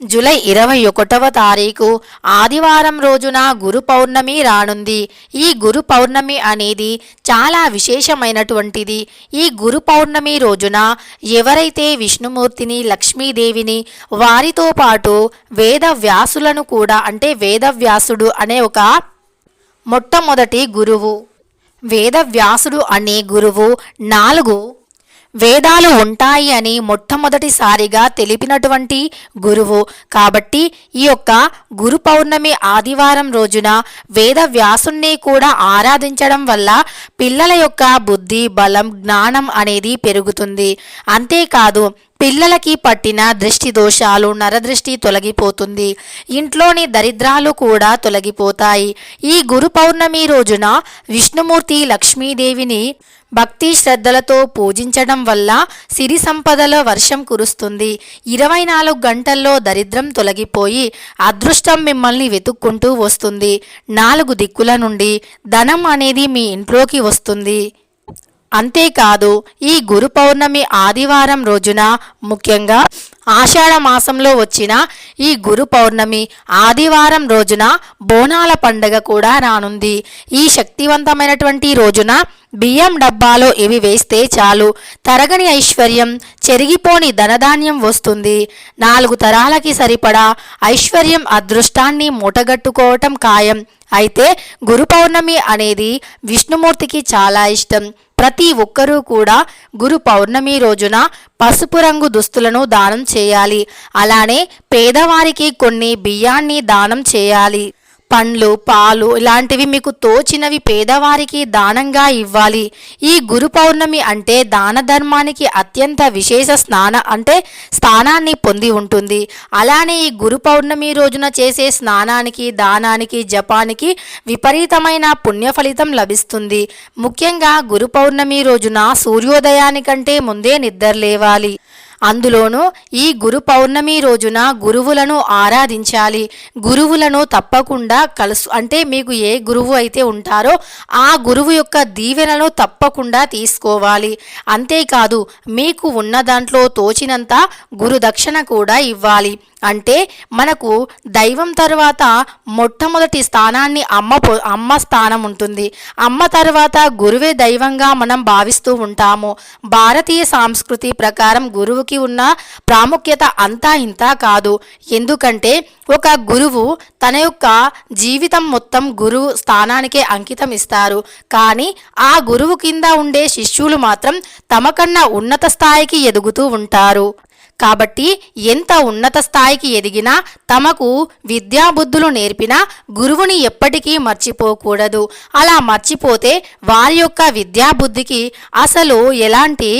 July ఇరవై ఒకటవ తారీఖు ఆదివారం రోజున గురు పౌర్ణమి రానుంది. ఈ గురు పౌర్ణమి అనేది చాలా విశేషమైనటువంటిది. ఈ గురు పౌర్ణమి రోజున ఎవరైతే విష్ణుమూర్తిని లక్ష్మీదేవిని వారితో పాటు వేద వ్యాసులను కూడా అంటే వేదవ్యాసుడు అనే ఒక మొట్టమొదటి గురువు వేదవ్యాసుడు అనే గురువు నాలుగు వేదాలు ఉంటాయి అని మొట్టమొదటిసారిగా తెలిపినటువంటి గురువు. కాబట్టి ఈ యొక్క గురు పౌర్ణమి ఆదివారం రోజున వేద వ్యాసుణ్ణి కూడా ఆరాధించడం వల్ల పిల్లల యొక్క బుద్ధి బలం జ్ఞానం అనేది పెరుగుతుంది. అంతేకాదు పిల్లలకి పట్టిన దృష్టి దోషాలు నరదృష్టి తొలగిపోతుంది. ఇంట్లోని దరిద్రాలు కూడా తొలగిపోతాయి. ఈ గురు పౌర్ణమి రోజున విష్ణుమూర్తి లక్ష్మీదేవిని భక్తి శ్రద్ధలతో పూజించడం వల్ల సిరి సంపదల వర్షం కురుస్తుంది. ఇరవై నాలుగు గంటల్లో దరిద్రం తొలగిపోయి అదృష్టం మిమ్మల్ని వెతుక్కుంటూ వస్తుంది. నాలుగు దిక్కుల నుండి ధనం అనేది మీ ఇంట్లోకి వస్తుంది. అంతేకాదు ఈ గురు పౌర్ణమి ఆదివారం రోజున ముఖ్యంగా ఆషాఢ మాసంలో వచ్చిన ఈ గురు పౌర్ణమి ఆదివారం రోజున బోనాల పండగ కూడా రానుంది. ఈ శక్తివంతమైనటువంటి రోజున బియ్యం డబ్బాలో ఇవి వేస్తే చాలు. తరగని ఐశ్వర్యం చెరిగిపోని ధనధాన్యం వస్తుంది. నాలుగు తరాలకి సరిపడా ఐశ్వర్యం అదృష్టాన్ని మూటగట్టుకోవటం ఖాయం. అయితే గురు పౌర్ణమి అనేది విష్ణుమూర్తికి చాలా ఇష్టం. ప్రతి ఒక్కరూ కూడా గురు పౌర్ణమి రోజున పసుపు రంగు దుస్తులను దానం చేయాలి. అలానే పేదవారికి కొన్ని బియ్యాన్ని దానం చేయాలి. పండ్లు పాలు ఇలాంటివి మీకు తోచినవి పేదవారికి దానంగా ఇవ్వాలి. ఈ గురు పౌర్ణమి అంటే దాన ధర్మానికి అత్యంత విశేష స్నాన అంటే స్థానాన్ని పొంది ఉంటుంది. అలానే ఈ గురు పౌర్ణమి రోజున చేసే స్నానానికి దానానికి జపానికి విపరీతమైన పుణ్య ఫలితం లభిస్తుంది. ముఖ్యంగా గురు పౌర్ణమి రోజున సూర్యోదయానికంటే ముందే నిద్ర లేవాలి. అందులోనూ ఈ గురు పౌర్ణమి రోజున గురువులను ఆరాధించాలి. గురువులను తప్పకుండా కలుసు అంటే మీకు ఏ గురువు అయితే ఉంటారో ఆ గురువు యొక్క దీవెనను తప్పకుండా తీసుకోవాలి. అంతేకాదు మీకు ఉన్న దాంట్లో తోచినంత గురుదక్షిణ కూడా ఇవ్వాలి. అంటే మనకు దైవం తర్వాత మొట్టమొదటి స్థానాన్ని అమ్మ అమ్మ స్థానం ఉంటుంది. అమ్మ తర్వాత గురువే దైవంగా మనం భావిస్తూ ఉంటాము. భారతీయ సంస్కృతి ప్రకారం గురువుకి ఉన్న ప్రాముఖ్యత అంతా ఇంత కాదు. ఎందుకంటే ఒక గురువు తన యొక్క జీవితం మొత్తం గురువు స్థానానికే అంకితం ఇస్తారు. కానీ ఆ గురువు కింద ఉండే శిష్యులు మాత్రం తమకన్నా ఉన్నత స్థాయికి ఎదుగుతూ ఉంటారు. కాబట్టి ఎంత ఉన్నత స్థాయికి ఎదిగినా తమకు విద్యాబుద్ధులు నేర్పినా గురువుని ఎప్పటికీ మర్చిపోకూడదు. అలా మర్చిపోతే వారి యొక్క విద్యాబుద్ధికి అసలు ఎలాంటి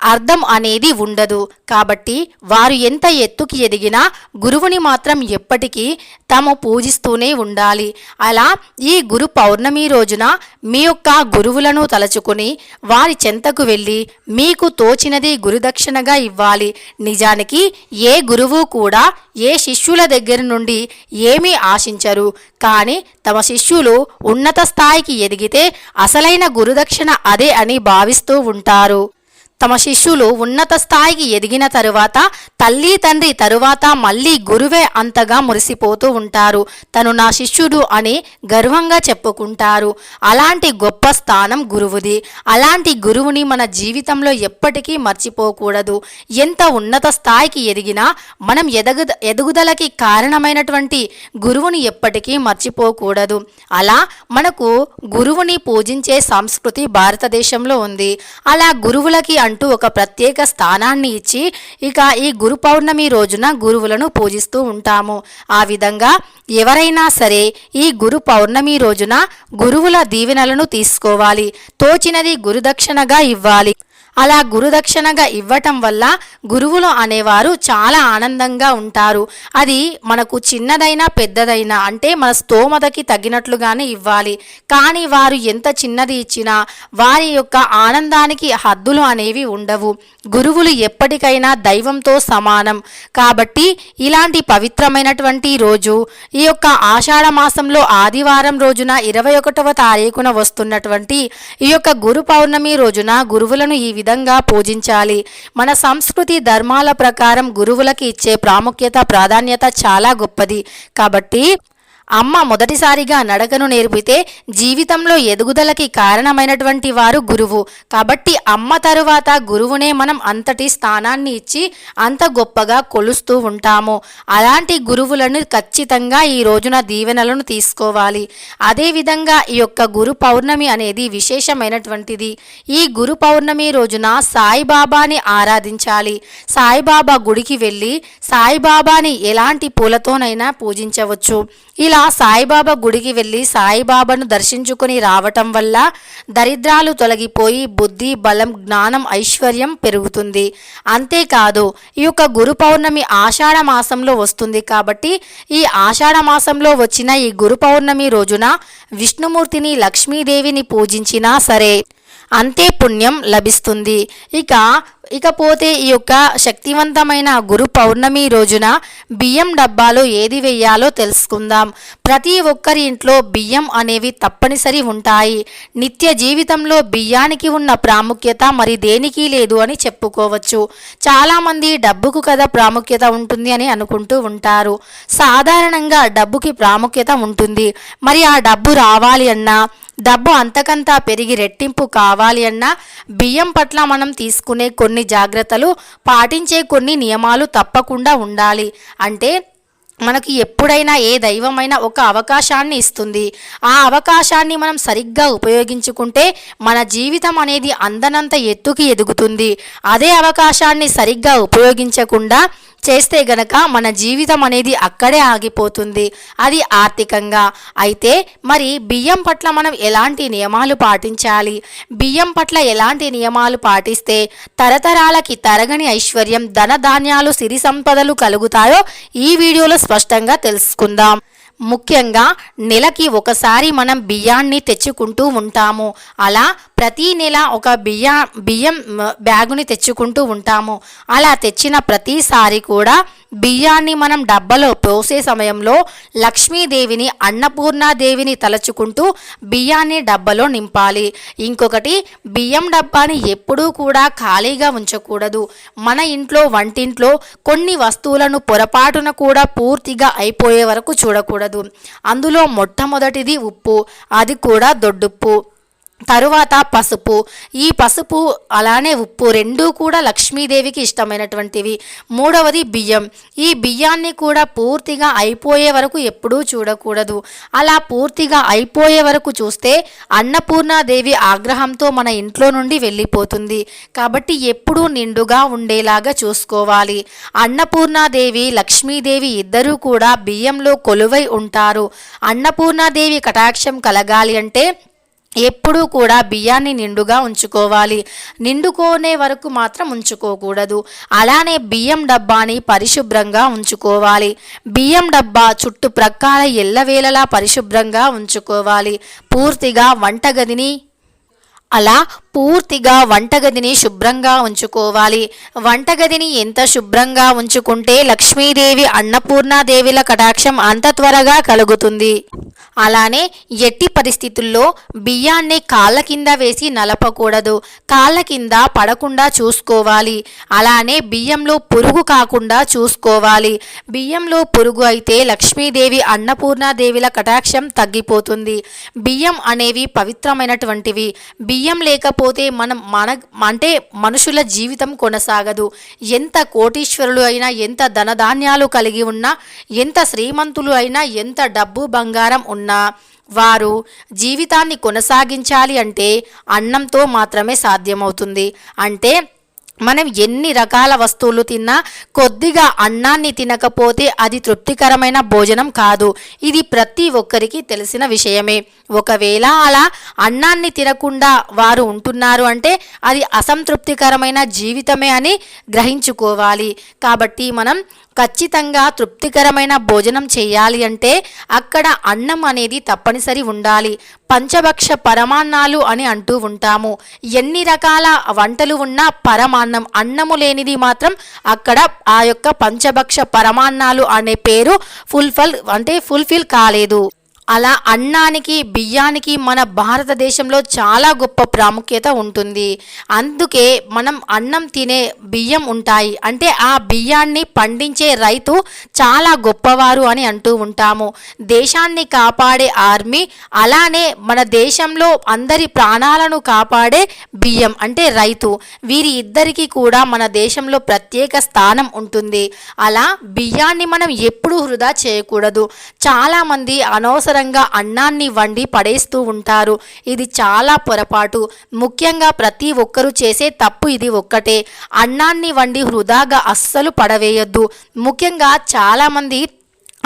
అర్థం అనేది ఉండదు. కాబట్టి వారు ఎంత ఎత్తుకి ఎదిగినా గురువుని మాత్రం ఎప్పటికీ తాము పూజిస్తూనే ఉండాలి. అలా ఈ గురు పౌర్ణమి రోజున మీ యొక్క గురువులను తలుచుకుని వారి చెంతకు వెళ్ళి మీకు తోచినది గురుదక్షిణగా ఇవ్వాలి. నిజానికి ఏ గురువు కూడా ఏ శిష్యుల దగ్గర నుండి ఏమీ ఆశించరు. కానీ తమ శిష్యులు ఉన్నత స్థాయికి ఎదిగితే అసలైన గురుదక్షిణ అదే అని భావిస్తూ ఉంటారు. తమ శిష్యులు ఉన్నత స్థాయికి ఎదిగిన తరువాత తల్లి తండ్రి తరువాత మళ్ళీ గురువే అంతగా మురిసిపోతూ ఉంటారు. తను నా శిష్యుడు అని గర్వంగా చెప్పుకుంటారు. అలాంటి గొప్ప స్థానం గురువుది. అలాంటి గురువుని మన జీవితంలో ఎప్పటికీ మర్చిపోకూడదు. ఎంత ఉన్నత స్థాయికి ఎదిగినా మనం ఎదగు ఎదుగుదలకి కారణమైనటువంటి గురువుని ఎప్పటికీ మర్చిపోకూడదు. అలా మనకు గురువుని పూజించే సంస్కృతి భారతదేశంలో ఉంది. అలా గురువులకి అంటూ ఒక ప్రత్యేక స్థానాన్ని ఇచ్చి ఇక ఈ గురు పౌర్ణమి రోజున గురువులను పూజిస్తూ ఉంటాము. ఆ విధంగా ఎవరైనా సరే ఈ గురు పౌర్ణమి రోజున గురువుల దీవెనలను తీసుకోవాలి. తోచినది గురుదక్షిణగా ఇవ్వాలి. అలా గురుదక్షిణగా ఇవ్వటం వల్ల గురువులు అనేవారు చాలా ఆనందంగా ఉంటారు. అది మనకు చిన్నదైనా పెద్దదైనా అంటే మన స్తోమతకి తగినట్లుగానే ఇవ్వాలి. కానీ వారు ఎంత చిన్నది ఇచ్చినా వారి యొక్క ఆనందానికి హద్దులు అనేవి ఉండవు. గురువులు ఎప్పటికైనా దైవంతో సమానం. కాబట్టి ఇలాంటి పవిత్రమైనటువంటి రోజు ఈ యొక్క ఆషాఢ మాసంలో ఆదివారం రోజున ఇరవై ఒకటవ తారీఖున వస్తున్నటువంటి ఈ యొక్క గురు పౌర్ణమి రోజున గురువులను ఈ విధంగా పూజించాలి. మన సంస్కృతి ధర్మాల ప్రకారం గురువులకి ఇచ్చే ప్రాముఖ్యత ప్రాధాన్యత చాలా గొప్పది. కాబట్టి అమ్మ మొదటిసారిగా నడకను నేర్పితే జీవితంలో ఎదుగుదలకి కారణమైనటువంటి వారు గురువు. కాబట్టి అమ్మ తరువాత గురువునే మనం అంతటి స్థానాన్ని ఇచ్చి అంత గొప్పగా కొలుస్తూ ఉంటాము. అలాంటి గురువులను ఖచ్చితంగా ఈ రోజున దీవెనలను తీసుకోవాలి. అదేవిధంగా ఈ యొక్క గురు పౌర్ణమి అనేది విశేషమైనటువంటిది. ఈ గురు పౌర్ణమి రోజున సాయిబాబాని ఆరాధించాలి. సాయిబాబా గుడికి వెళ్ళి సాయిబాబాని ఎలాంటి పూలతోనైనా పూజించవచ్చు. ఇలా సాయిబాబా గుడికి వెళ్ళి సాయిబాబాను దర్శించుకొని రావటం వల్ల దరిద్రాలు తొలగిపోయి బుద్ధి బలం జ్ఞానం ఐశ్వర్యం పెరుగుతుంది. అంతేకాదు ఈ యొక్క గురు పౌర్ణమి ఆషాఢ మాసంలో వస్తుంది కాబట్టి ఈ ఆషాఢ మాసంలో వచ్చిన ఈ గురు పౌర్ణమి రోజున విష్ణుమూర్తిని లక్ష్మీదేవిని పూజించినా సరే అంతే పుణ్యం లభిస్తుంది. ఇక ఇకపోతే ఈ యొక్క శక్తివంతమైన గురు పౌర్ణమి రోజున బియ్యం డబ్బాలో ఏది వేయాలో తెలుసుకుందాం. ప్రతి ఒక్కరి ఇంట్లో బియ్యం అనేవి తప్పనిసరి ఉంటాయి. నిత్య జీవితంలో బియ్యానికి ఉన్న ప్రాముఖ్యత మరి దేనికి లేదు అని చెప్పుకోవచ్చు. చాలామంది డబ్బుకు కదా ప్రాముఖ్యత ఉంటుంది అని అనుకుంటూ ఉంటారు. సాధారణంగా డబ్బుకి ప్రాముఖ్యత ఉంటుంది. మరి ఆ డబ్బు రావాలి అన్నా డబ్బు అంతకంతా పెరిగి రెట్టింపు కావాలి అన్నా బియ్యం పట్ల మనం తీసుకునే కొన్ని కొన్ని జాగ్రత్తలు పాటించే కొన్ని నియమాలు తప్పకుండా ఉండాలి. అంటే మనకి ఎప్పుడైనా ఏ దైవమైనా ఒక అవకాశాన్ని ఇస్తుంది. ఆ అవకాశాన్ని మనం సరిగ్గా ఉపయోగించుకుంటే మన జీవితం అనేది అందనంత ఎత్తుకి ఎదుగుతుంది. అదే అవకాశాన్ని సరిగ్గా ఉపయోగించకుండా చేస్తే గనక మన జీవితం అనేది అక్కడే ఆగిపోతుంది. అది ఆర్థికంగా. అయితే మరి బియ్యం పట్ల మనం ఎలాంటి నియమాలు పాటించాలి? బియ్యం పట్ల ఎలాంటి నియమాలు పాటిస్తే తరతరాలకి తరగని ఐశ్వర్యం ధనధాన్యాలు సిరి సంపదలు కలుగుతాయో ఈ వీడియోలో స్పష్టంగా తెలుసుకుందాం. ముఖ్యంగా నెలకి ఒకసారి మనం బియ్యాన్ని తెచ్చుకుంటూ ఉంటాము. అలా ప్రతి నెల ఒక బియ్య బియ్యం బ్యాగుని తెచ్చుకుంటూ ఉంటాము. అలా తెచ్చిన ప్రతిసారి కూడా బియ్యాన్ని మనం డబ్బలో పోసే సమయంలో లక్ష్మీదేవిని అన్నపూర్ణాదేవిని తలుచుకుంటూ బియ్యాన్ని డబ్బలో నింపాలి. ఇంకొకటి బియ్యం డబ్బాని ఎప్పుడూ కూడా ఖాళీగా ఉంచకూడదు. మన ఇంట్లో వంటింట్లో కొన్ని వస్తువులను పొరపాటున కూడా పూర్తిగా అయిపోయే వరకు చూడకూడదు. అందులో మొట్టమొదటిది ఉప్పు అది కూడా దొడ్డుప్పు. తరువాత పసుపు. ఈ పసుపు అలానే ఉప్పు రెండూ కూడా లక్ష్మీదేవికి ఇష్టమైనటువంటివి. మూడవది బియ్యం. ఈ బియ్యాన్ని కూడా పూర్తిగా అయిపోయే వరకు ఎప్పుడూ చూడకూడదు. అలా పూర్తిగా అయిపోయే వరకు చూస్తే అన్నపూర్ణాదేవి ఆగ్రహంతో మన ఇంట్లో నుండి వెళ్ళిపోతుంది. కాబట్టి ఎప్పుడూ నిండుగా ఉండేలాగా చూసుకోవాలి. అన్నపూర్ణాదేవి లక్ష్మీదేవి ఇద్దరూ కూడా బియ్యంలో కొలువై ఉంటారు. అన్నపూర్ణాదేవి కటాక్షం కలగాలి అంటే ఎప్పుడూ కూడా బియ్యాన్ని నిండుగా ఉంచుకోవాలి. నిండుకోనే వరకు మాత్రం ఉంచుకోకూడదు. అలానే బియ్యం డబ్బాని పరిశుభ్రంగా ఉంచుకోవాలి. బియ్యం డబ్బా చుట్టుప్రక్కల ఎల్లవేళలా పరిశుభ్రంగా ఉంచుకోవాలి. పూర్తిగా వంటగదిని అలా పూర్తిగా వంటగదిని శుభ్రంగా ఉంచుకోవాలి. వంటగదిని ఎంత శుభ్రంగా ఉంచుకుంటే లక్ష్మీదేవి అన్నపూర్ణాదేవిల కటాక్షం అంత త్వరగా కలుగుతుంది. అలానే ఎట్టి పరిస్థితుల్లో బియ్యాన్ని కాళ్ళ కింద వేసి నలపకూడదు. కాళ్ళ కింద పడకుండా చూసుకోవాలి. అలానే బియ్యంలో పురుగు కాకుండా చూసుకోవాలి. బియ్యంలో పురుగు అయితే లక్ష్మీదేవి అన్నపూర్ణాదేవిల కటాక్షం తగ్గిపోతుంది. బియ్యం అనేవి పవిత్రమైనటువంటివి. బియ్యం లేకపోతే మనం మన అంటే మనుషుల జీవితం కొనసాగదు. ఎంత కోటీశ్వరులు అయినా ఎంత ధనధాన్యాలు కలిగి ఉన్నా ఎంత శ్రీమంతులు అయినా ఎంత డబ్బు బంగారం ఉన్నా వారు జీవితాన్ని కొనసాగించాలి అంటే అన్నంతో మాత్రమే సాధ్యమవుతుంది. అంటే మనం ఎన్ని రకాల వస్తువులు తిన్నా కొద్దిగా అన్నాన్ని తినకపోతే అది తృప్తికరమైన భోజనం కాదు. ఇది ప్రతి ఒక్కరికి తెలిసిన విషయమే. ఒకవేళ అలా అన్నాన్ని తినకుండా వారు ఉంటున్నారు అంటే అది అసంతృప్తికరమైన జీవితమే అని గ్రహించుకోవాలి. కాబట్టి మనం ఖచ్చితంగా తృప్తికరమైన భోజనం చేయాలి అంటే అక్కడ అన్నం అనేది తప్పనిసరి ఉండాలి. పంచభక్ష పరమాన్నాలు అని అంటూ ఉంటాము. ఎన్ని రకాల వంటలు ఉన్నా పరమాన్నం అన్నము లేనిది మాత్రం అక్కడ ఆ యొక్క పంచభక్ష పరమాన్నాలు అనే పేరు ఫుల్ఫల్ అంటే ఫుల్ఫిల్ కాలేదు. అలా అన్నానికి బియ్యానికి మన భారతదేశంలో చాలా గొప్ప ప్రాముఖ్యత ఉంటుంది. అందుకే మనం అన్నం తినే బియ్యం ఉంటాయి. అంటే ఆ బియ్యాన్ని పండించే రైతు చాలా గొప్పవారు అని అంటూ ఉంటాము. దేశాన్ని కాపాడే ఆర్మీ అలానే మన దేశంలో అందరి ప్రాణాలను కాపాడే బియ్యం అంటే రైతు. వీరి ఇద్దరికి కూడా మన దేశంలో ప్రత్యేక స్థానం ఉంటుంది. అలా బియ్యాన్ని మనం ఎప్పుడూ వృధా చేయకూడదు. చాలామంది అనవసర అనవసరంగా అన్నాన్ని వండి పడేస్తూ ఉంటారు. ఇది చాలా పొరపాటు. ముఖ్యంగా ప్రతి ఒక్కరూ చేసే తప్పు ఇది ఒక్కటే. అన్నాన్ని వండి వృధాగా అస్సలు పడవేయొద్దు. ముఖ్యంగా చాలామంది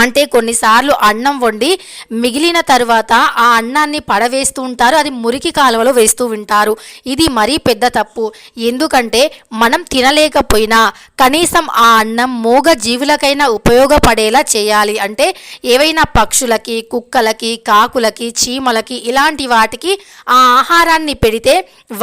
అంటే కొన్నిసార్లు అన్నం వండి మిగిలిన తర్వాత ఆ అన్నాన్ని పడవేస్తూ ఉంటారు. అది మురికి కాలువలో వేస్తూ ఉంటారు ఇది మరీ పెద్ద తప్పు. ఎందుకంటే మనం తినలేకపోయినా కనీసం ఆ అన్నం మూగ జీవులకైనా ఉపయోగపడేలా చేయాలి. అంటే ఏవైనా పక్షులకి కుక్కలకి కాకులకి చీమలకి ఇలాంటి వాటికి ఆ ఆహారాన్ని పెడితే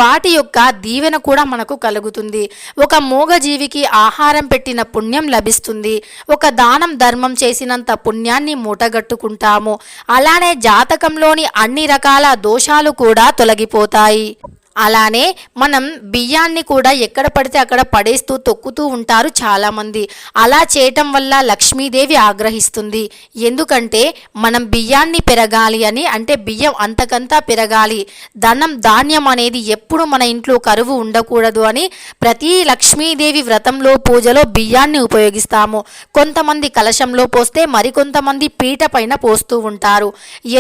వాటి యొక్క దీవెన కూడా మనకు కలుగుతుంది. ఒక మూగజీవికి ఆహారం పెట్టిన పుణ్యం లభిస్తుంది. ఒక దానం ధర్మం చేసినంత పుణ్యాన్ని మూటగట్టుకుంటాము. అలానే జాతకంలోని అన్ని రకాల దోషాలు కూడా తొలగిపోతాయి. అలానే మనం బియ్యాన్ని కూడా ఎక్కడ పడితే అక్కడ పడేస్తూ తొక్కుతూ ఉంటారు చాలామంది. అలా చేయటం వల్ల లక్ష్మీదేవి ఆగ్రహిస్తుంది. ఎందుకంటే మనం బియ్యాన్ని పెరగాలి అని అంటే బియ్యం అంతకంతా పెరగాలి ధనం ధాన్యం అనేది ఎప్పుడు మన ఇంట్లో కరువు ఉండకూడదు అని ప్రతి లక్ష్మీదేవి వ్రతంలో పూజలో బియ్యాన్ని ఉపయోగిస్తాము. కొంతమంది కలశంలో పోస్తే మరికొంతమంది పీట పైన పోస్తూ ఉంటారు.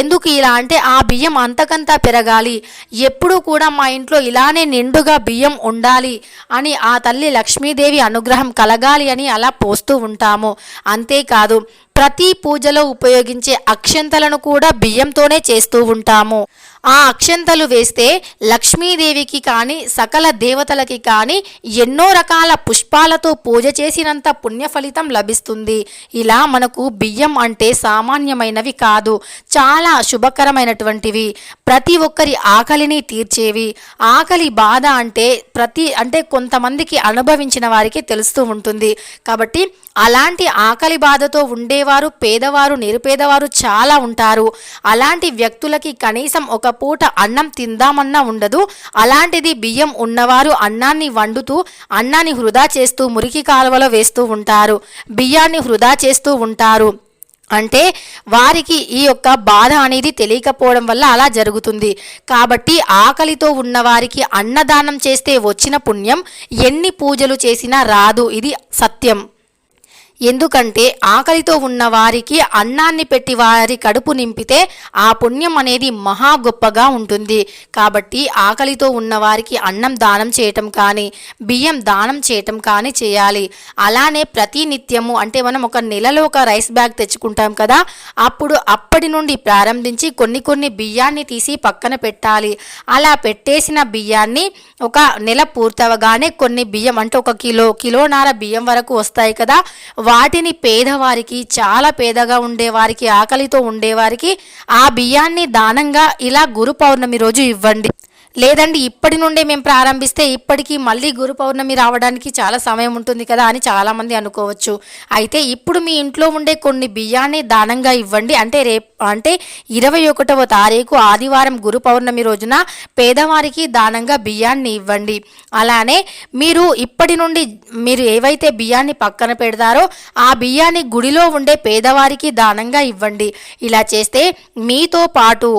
ఎందుకు ఇలా అంటే ఆ బియ్యం అంతకంతా పెరగాలి. ఎప్పుడూ కూడా మా ఇంట్లో ఇంట్లో ఇలానే నిండుగా బియ్యం ఉండాలి అని ఆ తల్లి లక్ష్మీదేవి అనుగ్రహం కలగాలి అని అలా పోస్తూ ఉంటాము. అంతేకాదు ప్రతి పూజలో ఉపయోగించే అక్షంతలను కూడా బియ్యంతోనే చేస్తూ ఉంటాము. ఆ అక్షంతలు వేస్తే లక్ష్మీదేవికి కానీ సకల దేవతలకి కానీ ఎన్నో రకాల పుష్పాలతో పూజ చేసినంత పుణ్య ఫలితం లభిస్తుంది. ఇలా మనకు బియ్యం అంటే సామాన్యమైనవి కాదు చాలా శుభకరమైనటువంటివి. ప్రతి ఒక్కరి ఆకలిని తీర్చేవి. ఆకలి బాధ అంటే ప్రతి అంటే కొంతమందికి అనుభవించిన వారికి తెలుస్తూ ఉంటుంది. కాబట్టి అలాంటి ఆకలి బాధతో ఉండే వారు పేదవారు నిరుపేదవారు చాలా ఉంటారు. అలాంటి వ్యక్తులకి కనీసం ఒక పూట అన్నం తిందామన్నా ఉండదు. అలాంటిది బియ్యం ఉన్నవారు అన్నాన్ని వండుతూ అన్నాన్ని వృధా చేస్తూ మురికి కాలువలో వేస్తూ ఉంటారు. బియ్యాన్ని వృధా చేస్తూ ఉంటారు. అంటే వారికి ఈ యొక్క బాధ అనేది తెలియకపోవడం వల్ల అలా జరుగుతుంది. కాబట్టి ఆకలితో ఉన్న వారికి అన్నదానం చేస్తే వచ్చిన పుణ్యం ఎన్ని పూజలు చేసినా రాదు. ఇది సత్యం. ఎందుకంటే ఆకలితో ఉన్న వారికి అన్నాన్ని పెట్టి వారి కడుపు నింపితే ఆ పుణ్యం అనేది మహా గొప్పగా ఉంటుంది. కాబట్టి ఆకలితో ఉన్న వారికి అన్నం దానం చేయటం కానీ బియ్యం దానం చేయటం కానీ చేయాలి. అలానే ప్రతి నిత్యము అంటే మనం ఒక నెలలో ఒక రైస్ బ్యాగ్ తెచ్చుకుంటాం కదా అప్పుడు అప్పటి నుండి ప్రారంభించి కొన్ని కొన్ని బియ్యాన్ని తీసి పక్కన పెట్టాలి. అలా పెట్టేసిన బియ్యాన్ని ఒక నెల పూర్తవగానే కొన్ని బియ్యం అంటే ఒక కిలో కిలోనార బియ్యం వరకు వస్తాయి కదా వాటిని పేదవారికి చాలా పేదగా ఉండేవారికి ఆకలితో ఉండేవారికి ఆ బియ్యాన్ని దానంగా ఇలా గురు పౌర్ణమి రోజు ఇవ్వండి. లేదండి ఇప్పటి నుండే మేము ప్రారంభిస్తే ఇప్పటికీ మళ్ళీ గురు పౌర్ణమి రావడానికి చాలా సమయం ఉంటుంది కదా అని చాలామంది అనుకోవచ్చు. అయితే ఇప్పుడు మీ ఇంట్లో ఉండే కొన్ని బియ్యాన్ని దానంగా ఇవ్వండి. అంటే రేపు అంటే ఇరవై ఒకటవ తారీఖు ఆదివారం గురు పౌర్ణమి రోజున పేదవారికి దానంగా బియ్యాన్ని ఇవ్వండి. అలానే మీరు ఇప్పటి నుండి మీరు ఏవైతే బియ్యాన్ని పక్కన పెడతారో ఆ బియ్యాన్ని గుడిలో ఉండే పేదవారికి దానంగా ఇవ్వండి. ఇలా చేస్తే మీతో పాటు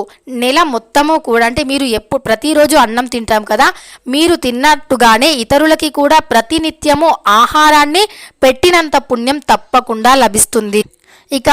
నెల మొత్తము కూడా అంటే మీరు ఎప్పుడు ప్రతిరోజు అన్నం తింటాం కదా మీరు తిన్నట్టుగానే ఇతరులకి కూడా ప్రతినిత్యము ఆహారాన్ని పెట్టినంత పుణ్యం తప్పకుండా లభిస్తుంది. ఇక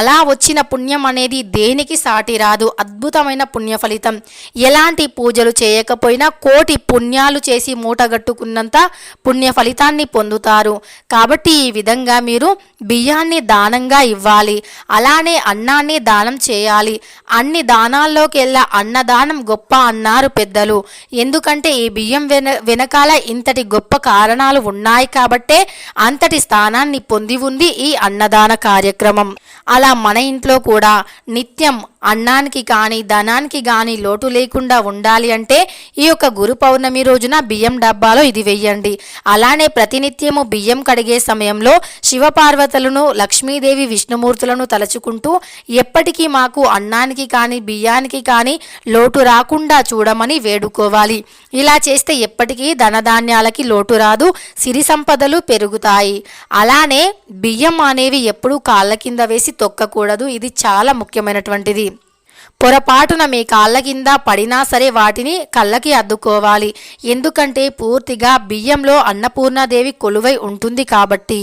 అలా వచ్చిన పుణ్యం అనేది దేనికి సాటి రాదు? అద్భుతమైన పుణ్య ఫలితం. ఎలాంటి పూజలు చేయకపోయినా కోటి పుణ్యాలు చేసి మూటగట్టుకున్నంత పుణ్య ఫలితాన్ని పొందుతారు. కాబట్టి ఈ విధంగా మీరు బియ్యాన్ని దానంగా ఇవ్వాలి. అలానే అన్నాన్ని దానం చేయాలి. అన్ని దానాల్లోకెల్లా అన్నదానం గొప్ప అన్నారు పెద్దలు. ఎందుకంటే ఈ బియ్యం వెన వెనకాల ఇంతటి గొప్ప కారణాలు ఉన్నాయి కాబట్టే అంతటి స్థానాన్ని పొంది ఉంది ఈ అన్నదాన కార్యక్రమం. కార్యక్రమం. అలా మన ఇంట్లో కూడా నిత్యం అన్నానికి కానీ ధనానికి కానీ లోటు లేకుండా ఉండాలి అంటే ఈ యొక్క గురు పౌర్ణమి రోజున బియ్యం డబ్బాలో ఇది వెయ్యండి. అలానే ప్రతినిత్యము బియ్యం కడిగే సమయంలో శివపార్వతులను లక్ష్మీదేవి విష్ణుమూర్తులను తలుచుకుంటూ ఎప్పటికీ మాకు అన్నానికి కానీ బియ్యానికి కానీ లోటు రాకుండా చూడమని వేడుకోవాలి. ఇలా చేస్తే ఎప్పటికీ ధనధాన్యాలకి లోటు రాదు సిరి సంపదలు పెరుగుతాయి. అలానే బియ్యం అనేవి ఎప్పుడూ కాళ్ళ కింద వేసి తొక్కకూడదు. ఇది చాలా ముఖ్యమైనటువంటిది. పొరపాటున మీ కాళ్ళ కింద పడినా సరే వాటిని కళ్ళకి అద్దుకోవాలి. ఎందుకంటే పూర్తిగా బియ్యంలో అన్నపూర్ణాదేవి కొలువై ఉంటుంది కాబట్టి.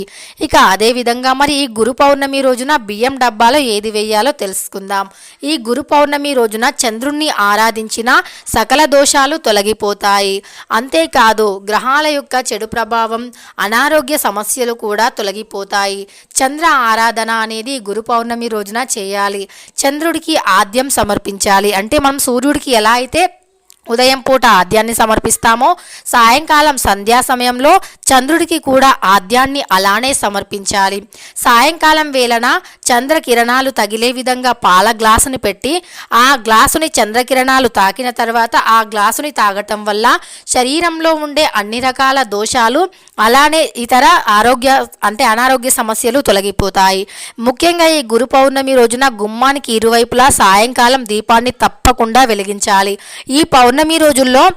ఇక అదే విధంగా మరి ఈ గురు పౌర్ణమి రోజున బియ్యం డబ్బాలో ఏది వేయాలో తెలుసుకుందాం. ఈ గురు పౌర్ణమి రోజున చంద్రుణ్ణి ఆరాధించిన సకల దోషాలు తొలగిపోతాయి. అంతేకాదు గ్రహాల యొక్క చెడు ప్రభావం అనారోగ్య సమస్యలు కూడా తొలగిపోతాయి. చంద్ర ఆరాధన అనేది గురు పౌర్ణమి రోజున చేయాలి. చంద్రుడికి ఆద్యం సమర్పించాలి. అంటే మనం సూర్యుడికి ఎలా అయితే ఉదయం పూట ఆద్యాన్ని సమర్పిస్తామో సాయంకాలం సంధ్యా సమయంలో చంద్రుడికి కూడా ఆద్యాన్ని అలానే సమర్పించాలి. సాయంకాలం వేళన చంద్రకిరణాలు తగిలే విధంగా పాల గ్లాసుని పెట్టి ఆ గ్లాసుని చంద్రకిరణాలు తాకిన తర్వాత ఆ గ్లాసుని తాగటం వల్ల శరీరంలో ఉండే అన్ని రకాల దోషాలు అలానే ఇతర ఆరోగ్య అంటే అనారోగ్య సమస్యలు తొలగిపోతాయి. ముఖ్యంగా ఈ గురు పౌర్ణమి రోజున గుమ్మానికి ఇరువైపులా సాయంకాలం దీపాన్ని తప్పకుండా వెలిగించాలి. ఈ పౌర్ణమి రోజుల్లో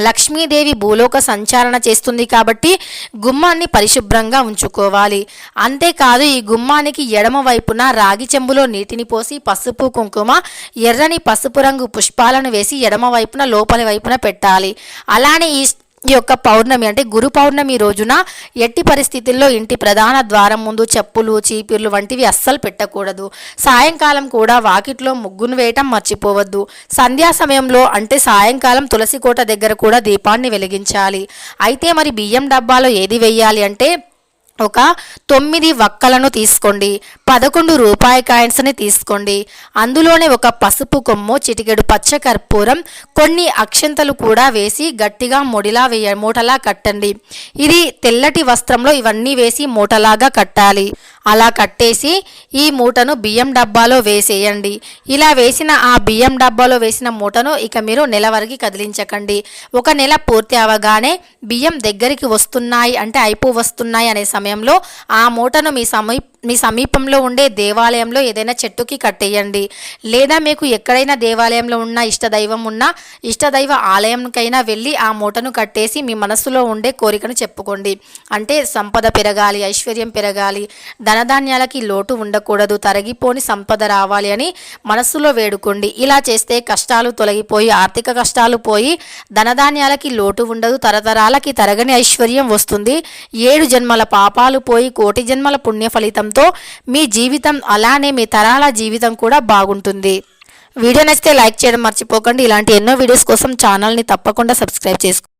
లక్ష్మీదేవి భూలోక సంచారణ చేస్తుంది కాబట్టి గుమ్మాన్ని పరిశుభ్రంగా ఉంచుకోవాలి. అంతేకాదు ఈ గుమ్మానికి ఎడమ వైపున రాగి చెంబులో నీటిని పోసి పసుపు కుంకుమ ఎర్రని పసుపు రంగు పుష్పాలను వేసి ఎడమ వైపున లోపలి వైపున పెట్టాలి. అలానే ఈ ఈ యొక్క పౌర్ణమి అంటే గురు పౌర్ణమి రోజున ఎట్టి పరిస్థితుల్లో ఇంటి ప్రధాన ద్వారం ముందు చెప్పులు చీపిర్లు వంటివి అస్సలు పెట్టకూడదు. సాయంకాలం కూడా వాకిట్లో ముగ్గును వేయటం మర్చిపోవద్దు. సంధ్యా సమయంలో అంటే సాయంకాలం తులసి కోట దగ్గర కూడా దీపాన్ని వెలిగించాలి. అయితే మరి బియ్యం డబ్బాలో ఏది వెయ్యాలి అంటే ఒక తొమ్మిది వక్కలను తీసుకోండి. పదకొండు రూపాయి కాయిన్స్ని తీసుకోండి. అందులోనే ఒక పసుపు కొమ్ము చిటికెడు పచ్చ కర్పూరం కొన్ని అక్షంతలు కూడా వేసి గట్టిగా ముడిలా వేయ మూటలా కట్టండి. ఇది తెల్లటి వస్త్రంలో ఇవన్నీ వేసి మూటలాగా కట్టాలి. అలా కట్టేసి ఈ మూటను బియ్యం డబ్బాలో వేసేయండి. ఇలా వేసిన ఆ బియ్యం డబ్బాలో వేసిన మూటను ఇక మీరు నెల వరకు కదిలించకండి. ఒక నెల పూర్తి అవగానే బియ్యం దగ్గరికి వస్తున్నాయి అంటే అయిపో వస్తున్నాయి అనే సమయంలో ఆ మూటను మీ సమీప మీ సమీపంలో ఉండే దేవాలయంలో ఏదైనా చెట్టుకి కట్టేయండి. లేదా మీకు ఎక్కడైనా దేవాలయంలో ఉన్న ఇష్టదైవం ఉన్న ఇష్టదైవ ఆలయంకైనా వెళ్ళి ఆ మూటను కట్టేసి మీ మనసులో ఉండే కోరికను చెప్పుకోండి. అంటే సంపద పెరగాలి ఐశ్వర్యం పెరగాలి ధనధాన్యాలకి లోటు ఉండకూడదు తరగిపోని సంపద రావాలి అని మనస్సులో వేడుకోండి. ఇలా చేస్తే కష్టాలు తొలగిపోయి ఆర్థిక కష్టాలు పోయి ధనధాన్యాలకి లోటు ఉండదు తరతరాలకి తరగని ఐశ్వర్యం వస్తుంది. ఏడు జన్మల పాపాలు పోయి కోటి జన్మల పుణ్య ఫలితం ఫలితంతో మీ జీవితం అలానే మీ తరాల జీవితం కూడా బాగుంటుంది. వీడియో నచ్చితే లైక్ చేయడం మర్చిపోకండి. ఇలాంటి ఎన్నో వీడియోస్ కోసం ఛానల్ని తప్పకుండా సబ్స్క్రైబ్ చేసుకోండి.